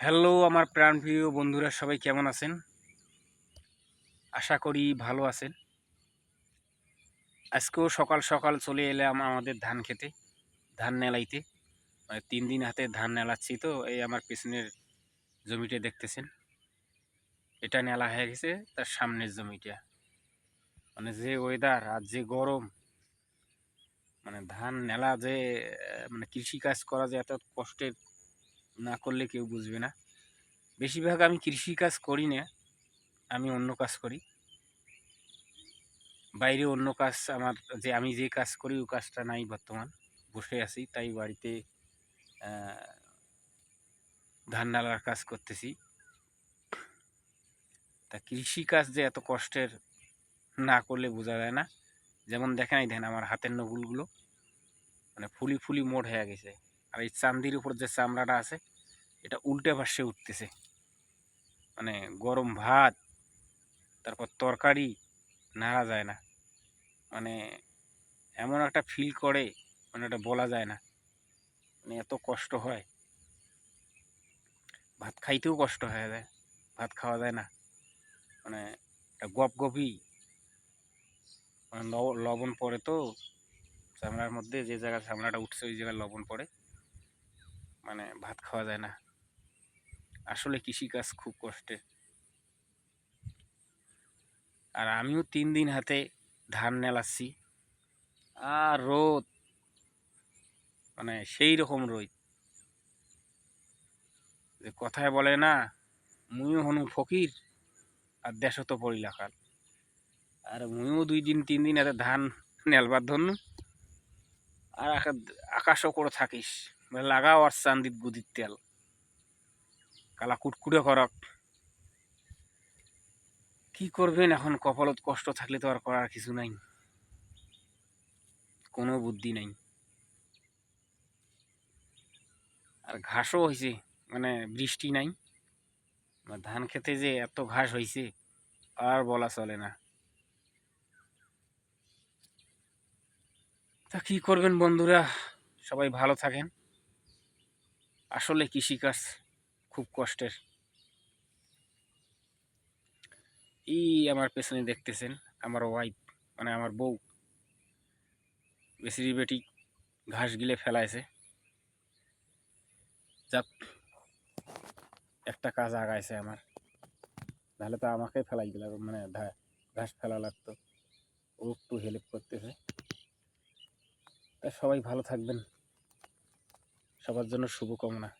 Hello, আমার প্রাণপ্রিয় বন্ধুরা, সবাই কেমন আছেন? আশা করি ভালো আছেন। আজকেও সকাল সকাল চলে এলাম আমাদের ধান খেতে, ধান নেলাইতে মানে তিন দিন হাতে ধান নেলাচ্ছি তো, এই আমার পেছনের জমিটা দেখতেছেন। এটা নেলা হয়ে গেছে, তার সামনের জমিটা। মানে যে ওয়েদার আর যে গরম মানে ধান নেলা যে মানে কৃষিকাজ করা যে এত কষ্টের না করলে কেউ বুঝবে না। বেশিরভাগ আমি কৃষি কাজ করি না, আমি অন্য কাজ করি। বাইরে অন্য কাজ আমার যে, আমি যে কাজ করি ওই কাজটা নাই বর্তমান, বসে আছি, তাই বাড়িতে ধান নালার কাজ করতেছি। তা কৃষি কাজ যে এত কষ্টের না করলে বোঝা যায় না। যেমন দেখেন এই দেখেন আমার হাতের নগুলগুলো মানে ফুলি ফুলি মোড় হয়ে গেছে। আর এই চান্দির উপর যে চামড়াটা আছে এটা উল্টে পাশে উঠতেছে। মানে গরম ভাত, তারপর তরকারি, নাড়া যায় না। মানে এমন একটা ফিল করে মানে এটা বলা যায় না। মানে এত কষ্ট হয়। ভাত খাইতেও কষ্ট হয়ে যায়। ভাত খাওয়া যায় না। মানে গপ গপি। মানে লব- লবণ পড়ে তো, চামড়ার মধ্যে যে জায়গায় চামড়াটা উঠছে ওই জায়গায় লবণ পড়ে। মানে ভাত খাওয়া যায় না। আসলে কৃষিকাজ খুব কষ্টের আর আমিও তিন দিন হাতে ধান নেলাচ্ছি। আর রোদ মানে সেই রকম রোদ। যে কথায় বলে না, মুইও হনু ফকির আর দেশও তো পড়ি লাখাল আর মুইও দুই দিন, তিন দিন হাতে ধান নেলবার ধন্য। আর আকা- আকাশও করে থাকিস। মানে লাগাও আর চান্দিত গুদির তেল। কালা কুটকুটে করক কি করবেন এখন? কপালত কষ্ট থাকলে তো আর করার কিছু নাই। কোনো বুদ্ধি নাই। আর ঘাসও হয়েছে মানে বৃষ্টি নাই। ধান খেতে যে এত ঘাস হয়েছে আর বলা চলে না। তা কি করবেন বন্ধুরা? সবাই ভালো থাকেন। আসলে কৃষিকাজ খুব কষ্টের। এই আমার পেছনে দেখতেছেন, আমার ওয়াইফ মানে আমার বউ। বেশি বেটি ঘাস গিলে ফেলাইছে। যাক, একটা কাজ আগাইছে আমার। তাহলে তো আমাকে ফেলাই দিল মানে ঘাস ফেলা লাগতো ও একটু হেল্প করতেছে। তা সবাই ভালো থাকবেন। সবার জন্য শুভকামনা।